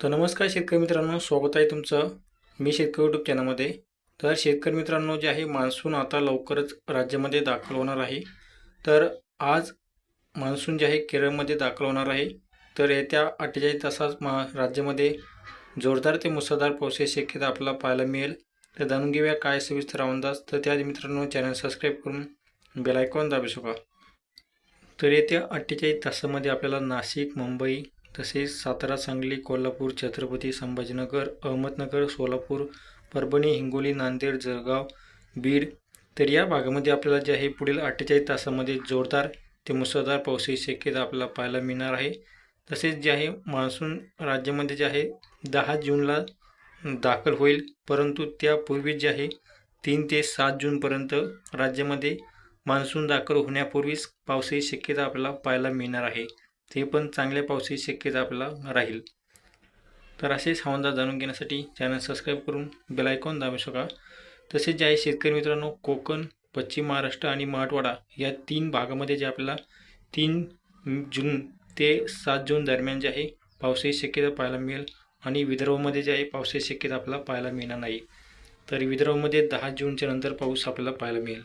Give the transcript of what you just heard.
तर नमस्कार शेतकरी मित्रांनो स्वागत आहे तुमचं मी शेतकरी यूट्यूब चॅनलमध्ये तर शेतकरी मित्रांनो जे आहे मान्सून आता लवकरच राज्यामध्ये दाखल होणार आहे. तर आज मान्सून जे आहे केरळमध्ये दाखल होणार आहे. तर येत्या अठ्ठेचाळीस तासात मा राज्यामध्ये जोरदार ते मुसळधार पावसाची शक्यता आपल्याला पाहायला मिळेल. तर जाणून घेऊया काय सविस्तर अंदाज. तर त्या मित्रांनो चॅनल सबस्क्राईब करून बेलायकॉन दाबू शका तर येत्या अठ्ठेचाळीस तासामध्ये आपल्याला नाशिक मुंबई तसेच सातारा सांगली कोल्हापूर छत्रपती संभाजीनगर अहमदनगर सोलापूर परभणी हिंगोली नांदेड जळगाव बीड. तर या भागामध्ये आपल्याला जे आहे पुढील अठ्ठेचाळीस तासामध्ये जोरदार ते मुसळधार पावसाची शक्यता आपल्याला पाहायला मिळणार आहे. तसेच जे आहे मान्सून राज्यामध्ये जे आहे दहा जूनला दाखल होईल. परंतु त्यापूर्वी जे आहे तीन ते सात जूनपर्यंत राज्यामध्ये मान्सून दाखल होण्यापूर्वीच पावसाची शक्यता आपल्याला पाहायला मिळणार आहे. ते पण चांगल्या पावसाची शक्यता आपल्याला राहील. तर असेच हवामान जाणून घेण्यासाठी चॅनल सबस्क्राईब करून बेलायकॉन दाबू शका तसेच जे आहे शेतकरी मित्रांनो कोकण पश्चिम महाराष्ट्र आणि मराठवाडा या तीन भागामध्ये जे आपल्याला तीन जून ते सात जून दरम्यान जे आहे पावसाची शक्यता पाहायला मिळेल आणि विदर्भामध्ये जे आहे पावसाची शक्यता आपल्याला पाहायला मिळणार नाही. तर विदर्भामध्ये दहा जूनच्या नंतर पाऊस आपल्याला पाहायला मिळेल.